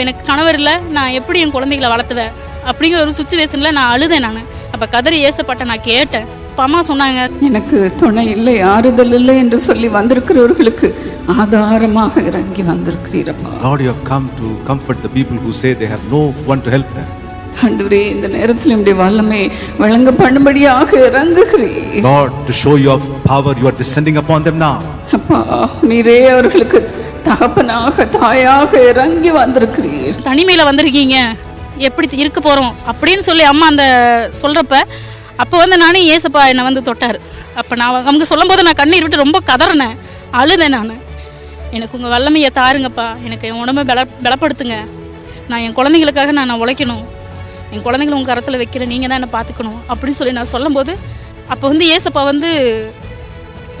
இப்போ எனக்கு கணவர் இல்லை நான் எப்படி என் குழந்தைகளை வளர்த்துவேன்? அப்படிங்கிற ஒரு சுச்சுவேஷனில் நான் அழுதேன் நான். அப்போ கதறி ஏசப்பட்ட நான் கேட்டேன். அப்போ அம்மா சொன்னாங்க எனக்கு துணை இல்லை ஆறுதல் இல்லை என்று சொல்லி வந்திருக்கிறவர்களுக்கு ஆதாரமாக இறங்கி வந்திருக்கிறீரப்பா Lord, you have come to comfort the people who say they have no one to help them. ஆண்டவரே இந்த நேரத்தில் என்னுடைய வல்லமை வழங்க பண்ணும்படியாக இறங்குகிறீர். Lord, to show your power, you are descending upon them now. அப்பா நீரே அவர்களுக்கு தகப்பனாக தாயாக இறங்கி வந்திருக்கிறீர். தனிமையில் வந்திருக்கீங்க. எப்படி இருக்க போகிறோம் அப்படின்னு சொல்லி அம்மா அந்த சொல்கிறப்ப அப்போ வந்து நானே ஏசப்பா என்னை வந்து தொட்டார். அப்போ நான் அவங்க சொல்லும்போது நான் கண்ணீர் விட்டு ரொம்ப கதறினேன். அழுதேன் நான். எனக்கு உங்கள் வல்லமையை தாருங்கப்பா. எனக்கு என் உடம்பை பல பலப்படுத்துங்க. நான் என் குழந்தைங்களுக்காக நான் நான் உழைக்கணும். என் குழந்தைங்கள உங்கள் கரத்தில் வைக்கிறேன் நீங்கள் தான் என்னை பார்த்துக்கணும் அப்படின்னு சொல்லி நான் சொல்லும்போது அப்போ வந்து ஏசப்பா வந்து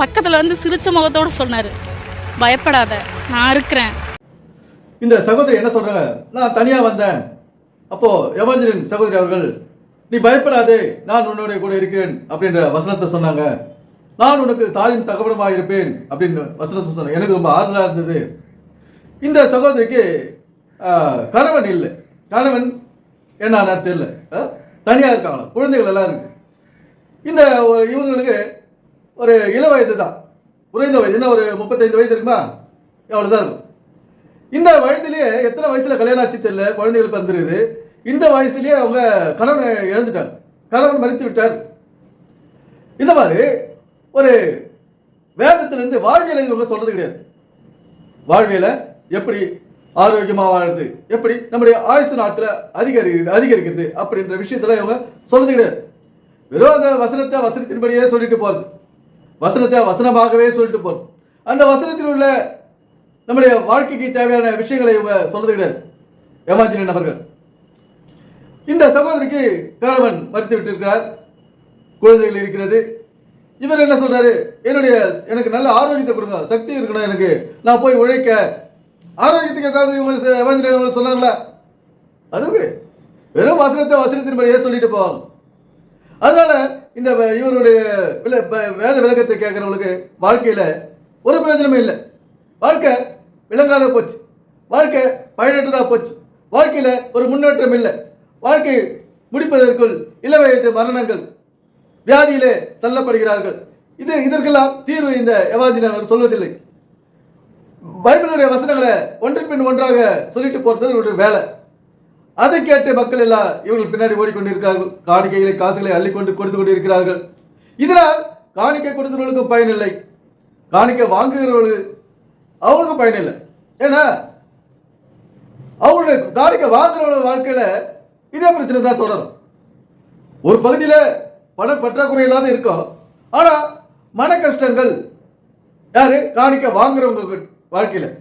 பக்கத்தில் வந்து சிரிச்ச முகத்தோடு சொன்னார். பயப்படாத நான் இருக்கிறேன். இந்த சகோதரி என்ன சொல்கிறாங்க நான் தனியாக வந்தேன். அப்போது எவாஞ்சலின் சகோதரி அவர்கள் நீ பயப்படாதே நான் உன்னோட கூட இருக்கிறேன் அப்படின்ற வசனத்தை சொன்னாங்க. நான் உனக்கு தாயும் தகவலமாக இருப்பேன் அப்படின்னு வசனத்தை சொன்னாங்க. எனக்கு ரொம்ப ஆறுதலாக இருந்தது. இந்த சகோதரிக்கு கணவன் இல்லை. கணவன் என்ன தெரியல. தனியாக இருக்காங்களா? குழந்தைகள் எல்லாம் இருக்கு. இந்த ஒரு- இவங்களுக்கு ஒரு இள வயது தான். குறைந்த வயது. என்ன ஒரு முப்பத்தைந்து வயது இருக்குமா? அவ்வளோதான் இருக்கும். இந்த வயதுலேயே எத்தனை வயசில் கல்யாணம் ஆச்சு தெரியல? குழந்தைகள் பிறந்துருக்குது. இந்த வயசுலேயே அவங்க கணவன் இழந்துட்டார். கணவன் மறித்து விட்டார். இந்த மாதிரி ஒரு வேதத்திலிருந்து வாழ்வியலை இவங்க சொல்கிறது கிடையாது. வாழ்வியல எப்படி ஆரோக்கியமாக வாழறது எப்படி? நம்முடைய ஆயுசு நாட்களை அதிகரி அதிகரிக்கிறது அப்படின்ற விஷயத்துல இவங்க சொல்றது கிடையாது. வெறும் அந்த வசனத்தை வசனத்தின்படியே சொல்லிட்டு போறது. வசனத்தை வசனமாகவே சொல்லிட்டு போறது. அந்த வசனத்தில் உள்ள நம்முடைய வாழ்க்கைக்கு தேவையான விஷயங்களை இவங்க சொல்றது கிடையாது. ஏமாஞ்சின நபர்கள். இந்த சகோதரிக்கு கணவன் மறுத்து விட்டிருக்கிறார். குழந்தைகள் இருக்கிறது. இவர் என்ன சொல்றாரு? என்னுடைய எனக்கு நல்ல ஆரோக்கியத்தை கொடுங்க. சக்தி இருக்கணும் எனக்கு நான் போய் உழைக்க ஆரோக்கியத்துக்கு ஏதாவது இவங்க ஏமாஞ்சின சொன்னாங்களா? அதுவும் கிடையாது வெறும் வசனத்தை வசனத்தின்படியே சொல்லிட்டு போவாங்க. அதனால இந்த வ- இவருடைய வேத விளக்கத்தை கேட்குறவங்களுக்கு வாழ்க்கையில் ஒரு பிரயோஜனமே இல்லை. வாழ்க்கை விளங்காத போச்சு. வாழ்க்கை பயனற்றதா போச்சு. வாழ்க்கையில் ஒரு முன்னேற்றம் இல்லை. வாழ்க்கை முடிப்பதற்குள் இளவயது மரணங்கள் வியாதியிலே தள்ளப்படுகிறார்கள். இது இதற்கெல்லாம் தீர்வு இந்த எவாஜினர் சொல்வதில்லை. பைபிளுடைய வசனங்களை ஒன்றின் பின் ஒன்றாக சொல்லிட்டு போகிறது இவருடைய வேலை. அதை கேட்டு மக்கள் எல்லாம் இவர்கள் பின்னாடி ஓடிக்கொண்டிருக்கிறார்கள். காணிக்கைகளை காசுகளை அள்ளிக்கொண்டு கொடுத்து கொண்டிருக்கிறார்கள். இதனால் காணிக்கை கொடுத்தவர்களுக்கும் பயனில்லை காணிக்கை வாங்குகிறவர்கள் அவங்களுக்கும் பயனில்லை ஏன்னா அவங்களுடைய காணிக்கை வாங்குறவங்க வாழ்க்கையில் இதே பிரச்சனை தான் தொடரும். ஒரு பகுதியில் பண பற்றாக்குறை இல்லாத இருக்கும். ஆனால் மன கஷ்டங்கள் யாரு? காணிக்கை வாங்குறவங்க வாழ்க்கையில்.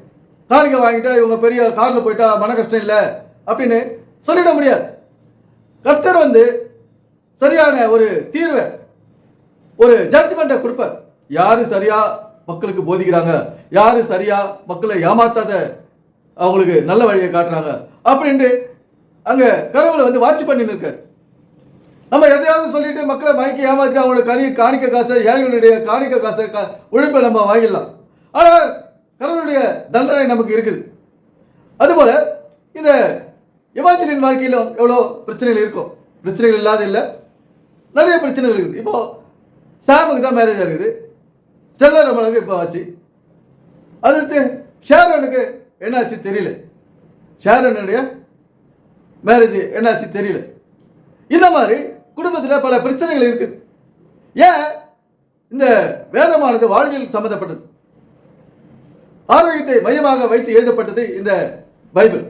காணிக்க வாங்கிட்டா இவங்க பெரிய காரில் போயிட்டா மன கஷ்டம் இல்லை அப்படின்னு சொல்லிட முடியாது. கர்த்தர் வந்து சரியான ஒரு தீர்வை ஒரு ஜட்ஜ்மெண்ட்டை கொடுப்பார். யார் சரியாக மக்களுக்கு போதிக்கிறாங்க? யார் சரியா மக்களை ஏமாத்தாத அவங்களுக்கு நல்ல வழியை காட்டுறாங்க? அப்படின்ட்டு அங்கே கடவுளை வந்து வாட்ச் பண்ணி இருக்காரு நம்ம எதையாவது சொல்லிட்டு மக்களை மயக்கி ஏமாத்திட்டு அவங்களோட கனி காணிக்க காசை ஏழைகளுடைய காணிக்க காசை கா- உழைப்பை நம்ம வாங்கிடலாம். ஆனால் தண்டனை நமக்கு இருக்குது. அதுபோல் இந்த எவாஞ்சலின் வாழ்க்கையிலும் எவ்வளோ பிரச்சனைகள் இருக்கும் பிரச்சனைகள் இல்லாத இல்லை நிறைய பிரச்சனைகள் இருக்குது. இப்போது சாமுக்கு தான் மேரேஜ் ஆகுது. ஸ்டெல்லா நம்மளுக்கு இப்போ ஆச்சு. அடுத்து ஷேரனுக்கு என்னாச்சு தெரியல. ஷேரனுடைய மேரேஜ் என்னாச்சு தெரியல. இந்த மாதிரி குடும்பத்தில் பல பிரச்சனைகள் இருக்குது. ஏன் இந்த வேதமானது வாழ்வியல் சம்மந்தப்பட்டது ஆரோக்கியத்தை மையமாக வைத்து எழுதப்பட்டது இந்த பைபிள்.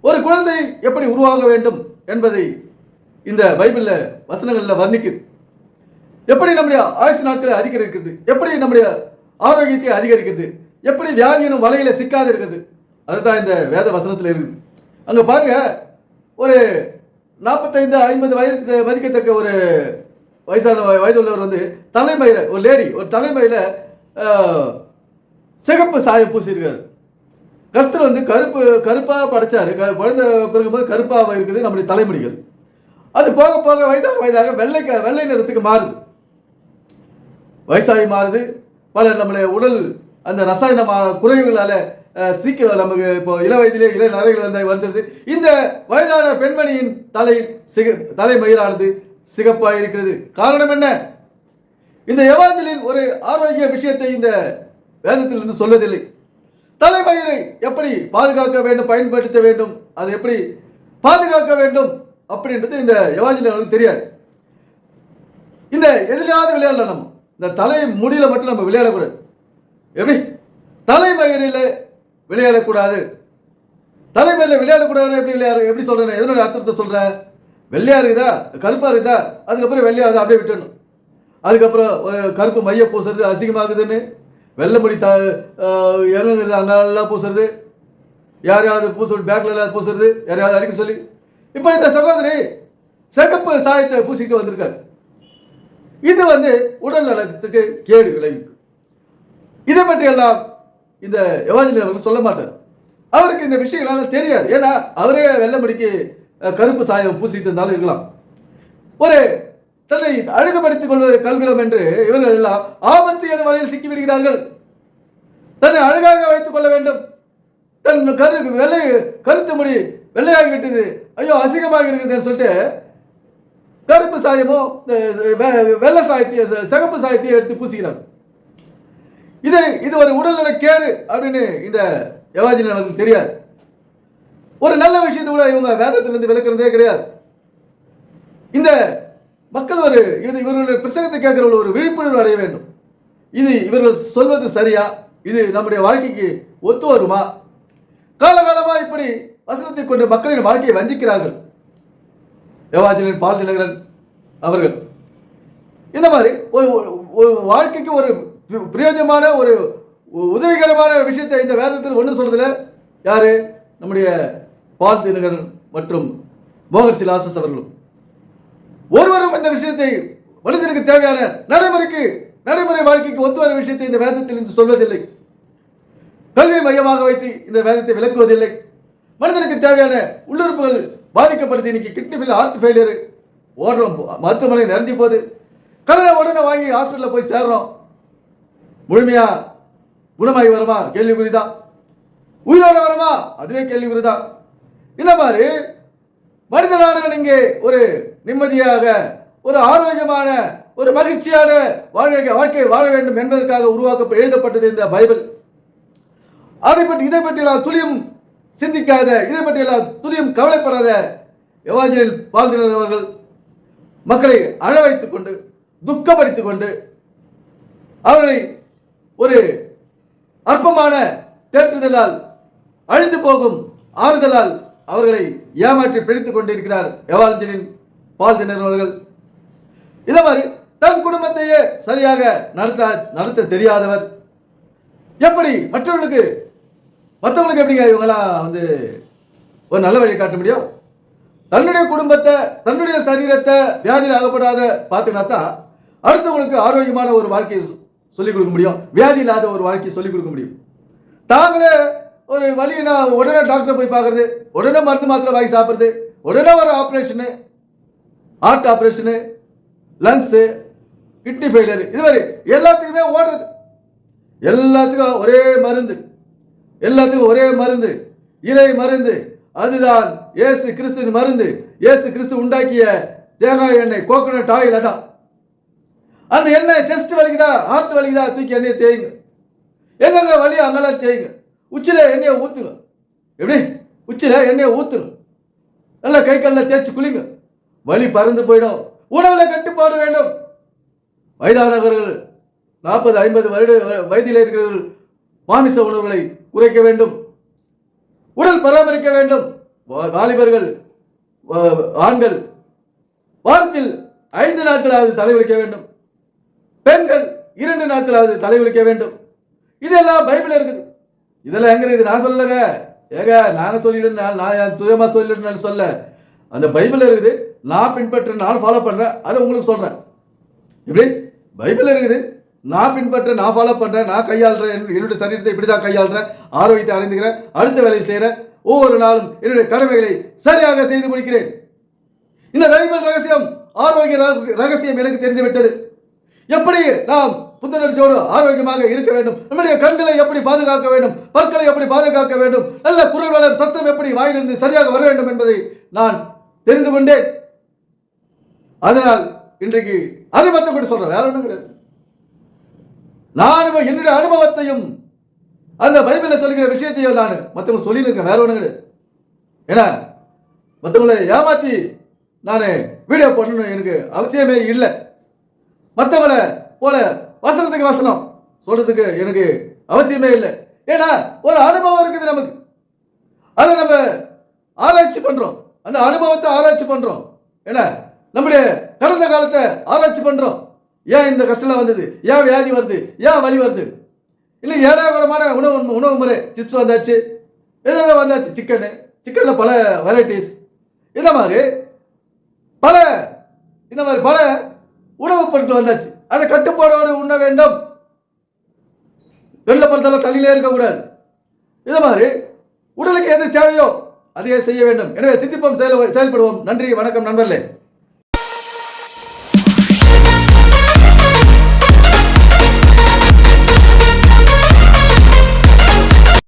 ஒரு குழந்தை எப்படி உருவாக வேண்டும் என்பதை இந்த பைபிளில் வசனங்களில் வர்ணிக்குது. எப்படி நம்முடைய ஆயுசு நாட்களை அதிகரிக்கிறது? எப்படி நம்முடைய ஆரோக்கியத்தை அதிகரிக்கிறது? எப்படி வியாதியினும் வலையில சிக்காது இருக்கிறது? அதுதான் இந்த வேத வசனத்தில் இருக்குது. அங்கே பாருங்க ஒரு நாற்பத்தைந்து ஐம்பது வயது மதிக்கத்தக்க ஒரு வயசான வய- வயதுள்ளவர் வந்து தலைமையில் ஒரு லேடி ஒரு தலைமையில் சிகப்பு சாயம் பூசியிருக்காரு. கர்த்தர் வந்து கருப்பு கருப்பாக படைச்சாரு. க- குழந்தை பிறகும்போது கருப்பாக இருக்குது நம்முடைய தலைமுடிகள். அது போக போக வயதாக வயதாக வெள்ளை க- வெள்ளை நிறத்துக்கு மாறுது. வயசாகி மாறுது. பல நம்முடைய உடல் அந்த ரசாயன குறைவுகளால் சீக்கிரம் நமக்கு இப்போ இள வயதிலே இள நரைகள் வந்த வந்துருது இந்த வயதான பெண்மணியின் தலை சிக தலைமயிரானது சிகப்பாக இருக்கிறது காரணம் என்ன? இந்த எவாஞ்சலின் ஒரு ஆரோக்கிய விஷயத்தை இந்த வேதத்திலிருந்து சொல்வதில்லை. தலைமயிரை எப்படி பாதுகாக்க வேண்டும் பயன்படுத்த வேண்டும் அதை எப்படி பாதுகாக்க வேண்டும் அப்படின்றது இந்த எவாஞ்சலி தெரியாது. இந்த எதிராவது விளையாடலாம் நம்ம. இந்த தலை முடியில மட்டும் நம்ம விளையாடக்கூடாது. எப்படி? தலைமயிரில் விளையாடக்கூடாது. தலைமையில் விளையாடக்கூடாதுன்னு எப்படி விளையாடு எப்படி சொல்கிறேன் எதனோட அர்த்தத்தை சொல்கிறேன் வெள்ளையா இருக்குதா? கருப்பாக இருக்குதா? அதுக்கப்புறம் வெள்ளையாகுது அப்படியே விட்டுடணும் அதுக்கப்புறம் ஒரு கருப்பு மைய பூசுறது அசிங்கமாகுதுன்னு வெள்ளமடி தா த ஆஹ் எங்கங்கிறது அங்கெல்லாம் பூசுறது? யாரையாவது பூச பேக்கில் எல்லாம் பூசுறது? யாரையாவது அடிக்க சொல்லி? இப்போ இந்த சகோதரி சிகப்பு சாயத்தை பூசிக்கிட்டு வந்திருக்காரு. இது வந்து உடல் நலத்துக்கு கேடு விளைவிக்கும். இதை பற்றி எல்லாம் இந்த யுவாஜினி அவர்கள் சொல்ல மாட்டார். அவருக்கு இந்த விஷயங்களால தெரியாது. ஏன்னா அவரே வெள்ளமடிக்கு கருப்பு சாயம் பூசிட்டு இருந்தாலும் இருக்கலாம். ஒரு தன்னை அழகுபடுத்திக் கொள்வதை கல்கிறோம் என்று இவர்கள் எல்லாம் ஆபத்து என வலையில் சிக்கிவிடுகிறார்கள். தன்னை அழகாக வைத்துக் கொள்ள வேண்டும். தன் கரு வெள்ளை கருத்து முடி வெள்ளையாகி விட்டது. ஐயோ அசிங்கமாக இருக்குதுன்னு சொல்லிட்டு கருப்பு சாயமோ வெ- வெள்ளை சாயத்தையோ சிகப்பு சாயத்தையோ எடுத்து பூசிக்கிறாங்க இது இது ஒரு உடல்நல கேடு அப்படின்னு இந்த யவாஜினி அவர்களுக்கு தெரியாது. ஒரு நல்ல விஷயத்தை கூட இவங்க வேதத்திலிருந்து விளக்குறதே கிடையாது. இந்த மக்கள் ஒரு இது இவர்களுடைய பிரசங்கத்தை கேட்கிறவர்கள் ஒரு விழிப்புணர்வு அடைய வேண்டும். இது இவர்கள் சொல்வது சரியா? இது நம்முடைய வாழ்க்கைக்கு ஒத்து வருமா? காலகாலமாக இப்படி வசனத்தை கொண்டு மக்களின் வாழ்க்கையை வஞ்சிக்கிறார்கள். யவாஜினன் பால் தினகரன் அவர்கள். இந்த மாதிரி ஒரு ஒரு- ஒரு வாழ்க்கைக்கு ஒரு பிரயோஜனமான ஒரு உதவிகரமான விஷயத்தை இந்த வேதத்தில் ஒன்று சொல்றதுல யாரு? நம்முடைய பால் தினகரன் மற்றும் மோகன் சிலாசஸ் அவர்களும். ஒருவரும் இந்த விஷயத்தை மனிதனுக்கு தேவையான நடைமுறைக்கு நடைமுறை வாழ்க்கைக்கு ஒத்து வர விஷயத்தை இந்த வேதத்தில் இருந்து சொல்வதில்லை. கல்வி மையமாக வைத்து இந்த வேதத்தை விளக்குவதில்லை. மனிதனுக்கு தேவையான உள்ளுறுப்புகள் பாதிக்கப்படுது. இன்னைக்கு கிட்னி ஃபெயில் ஹார்ட் ஃபெயிலியர் ஓடுறோம். மருத்துவமனை நிறைஞ்சு போகுது. கடனை உடனே வாங்கி ஹாஸ்பிட்டலில் போய் சேர்றோம். முழுமையா குணமாகி வருமா? கேள்விக்குறிதான். உயிரோட வருமா? அதுவே கேள்விக்குறிதான். இந்த மாதிரி மனிதனானவன் இங்கே ஒரு நிம்மதியாக ஒரு ஆரோக்கியமான ஒரு மகிழ்ச்சியான வாழ்க்கை வாழ்க்கையை வாழ வேண்டும் என்பதற்காக உருவாக்க எழுதப்பட்டது இந்த பைபிள். அதை பற்றி இதை பற்றி எல்லாம் துளியும் சிந்திக்காத இதை பற்றி எல்லாம் துளியும் கவலைப்படாத எவாஞ்சலில் பால்தினர் அவர்கள் மக்களை அழ வைத்துக் கொண்டு துக்கப்படுத்திக் கொண்டு அவர்களை ஒரு அற்பமான தேற்றுதலால் அழிந்து போகும் ஆறுதலால் அவர்களை ஏமாற்றி பிடித்துக் கொண்டிருக்கிறார் பால் தினர் அவர்கள். இதே மாதிரி தன் குடும்பத்தையே சரியாக நடத்த நடத்த தெரியாதவர். எப்படி? மற்றவர்களுக்கு மற்றவங்களுக்கு எப்படிங்க இவங்கெல்லாம் வந்து ஒரு நல்ல வழியை காட்ட முடியும்? தன்னுடைய குடும்பத்தை தன்னுடைய சரீரத்தை வியாதியில் ஆகப்படாத பார்த்துக்கினா தான் அடுத்தவங்களுக்கு ஆரோக்கியமான ஒரு வாழ்க்கையை சொல்லிக் கொடுக்க முடியும். வியாதி இல்லாத ஒரு வாழ்க்கையை சொல்லிக் கொடுக்க முடியும். தாங்களே ஒரு வழினா உடனே டாக்டரை போய் பார்க்கறது. உடனே மருந்து மாத்திரை வாங்கி சாப்பிட்றது. உடனே ஒரு operation heart operation lungs kidney failure இது மாதிரி எல்லாத்துக்குமே ஓடுறது. எல்லாத்துக்கும் ஒரே மருந்து. எல்லாத்துக்கும் ஒரே மருந்து. இறை மருந்து. அதுதான் ஏசு கிறிஸ்துவின் மருந்து. ஏசு கிறிஸ்து உண்டாக்கிய தேங்காய் எண்ணெய் கோகோனட் ஆயில் அதான். அந்த எண்ணெய் செஸ்ட் வலிக்குதா? ஹார்ட் வலிக்குதா? தூக்கி எண்ணெய் தேயுங்க. எங்கெங்க வலி அங்கெல்லாம் தேய்ங்க. உச்சியில் எண்ணெயை ஊற்றுங்க எப்படி? உச்சியில் எண்ணெயை ஊற்றுங்க நல்லா கை காலில் தேய்ச்சி குளிங்க. வலி பறந்து போயிடும். உணவில் கட்டுப்பாடு வேண்டும். வயதானவர்கள் நாற்பது ஐம்பது வருட வயதில் இருக்கிறவர்கள் மாமிச உணவுகளை குறைக்க வேண்டும். உடல் பராமரிக்க வேண்டும். வா- வாலிபர்கள் ஆண்கள் வாரத்தில் ஐந்து நாட்களாவது தலைவலிக்க வேண்டும். பெண்கள் இரண்டு நாட்களாவது தலைவலிக்க வேண்டும். இதெல்லாம் பைபிள் இருக்குது. இதெல்லாம் எங்க இருக்குது? நான் சொல்லலைங்க. ஏங்க நாங்க சொல்லிடுன்னு நான் சுயமாக சுயமா சொல்லிடுன்னு சொல்ல. அந்த பைபிள் இருக்குது. நான் பின்பற்ற நான் ஃபாலோ பண்றேன். அதை உங்களுக்கு சொல்றேன். இப்படி பைபிள் இருக்குது. நான் பின்பற்ற நான் ஃபாலோ பண்றேன் நான் கையாளுறேன். என்னுடைய சரீரத்தை இப்படி தான் கையாளுறேன். ஆரோக்கியத்தை அடைந்துக்கிறேன். அடுத்த வேலையை செய்கிறேன் ஒவ்வொரு நாளும் என்னுடைய கடமைகளை சரியாக செய்து முடிக்கிறேன். இந்த பைபிள் ரகசியம் ஆரோக்கிய ரகசியம் எனக்கு தெரிந்துவிட்டது. எப்படி நாம் புத்துணர்ச்சியோடு ஆரோக்கியமாக இருக்க வேண்டும். நம்முடைய கண்களை எப்படி பாதுகாக்க வேண்டும்? பற்களை எப்படி பாதுகாக்க வேண்டும்? நல்ல குரல் வளர் சத்தம் எப்படி வாயிலிருந்து சரியாக வர வேண்டும் என்பதை நான் தெரிந்து கொண்டேன். அதனால் இன்றைக்கு அதை மற்றபடி சொல்றேன். வேற ஒன்றும் கிடையாது. நான் என்னுடைய அனுபவத்தையும் அந்த பைபிளில் சொல்கிற விஷயத்தையும் நான் மற்றவங்க சொல்லியிருக்கேன் வேற ஒன்றும் கிடையாது. ஏன்னா மற்றவங்களை ஏமாற்றி நான் வீடியோ பண்ணணும் எனக்கு அவசியமே இல்லை. மற்றவங்களை போல வசனத்துக்கு வசனம். சொல்றதுக்கு எனக்கு அவசியமே இல்லை. ஏன்னா ஒரு அனுபவம் இருக்குது நமக்கு. அதை நம்ம ஆராய்ச்சி பண்றோம். அந்த அனுபவத்தை ஆராய்ச்சி பண்றோம். ஏன்னா நம்முடைய கடந்த காலத்தை ஆராய்ச்சி பண்றோம். ஏன் இந்த கஷ்டம்லாம் வந்தது? ஏன் வியாதி வருது? ஏன் வலி வருது? இல்லை ஏராளமான உணவு உணவு முறை சிப்ஸ் வந்தாச்சு. எதாவது வந்தாச்சு? சிக்கனு சிக்கனில் பல வெரைட்டிஸ் இந்த மாதிரி பல இந்த மாதிரி பல உணவுப் பொருட்கள் வந்தாச்சு. அதை கட்டுப்பாடோடு உண்ண வேண்டும். வெள்ள பழத்தெல்லாம் தள்ளிலே இருக்கக்கூடாது. இது மாதிரி உடலுக்கு எது தேவையோ அதையே செய்ய வேண்டும். எனவே சித்திப்பம் செயல் செயல்படுவோம். நன்றி வணக்கம் நண்பர்களே.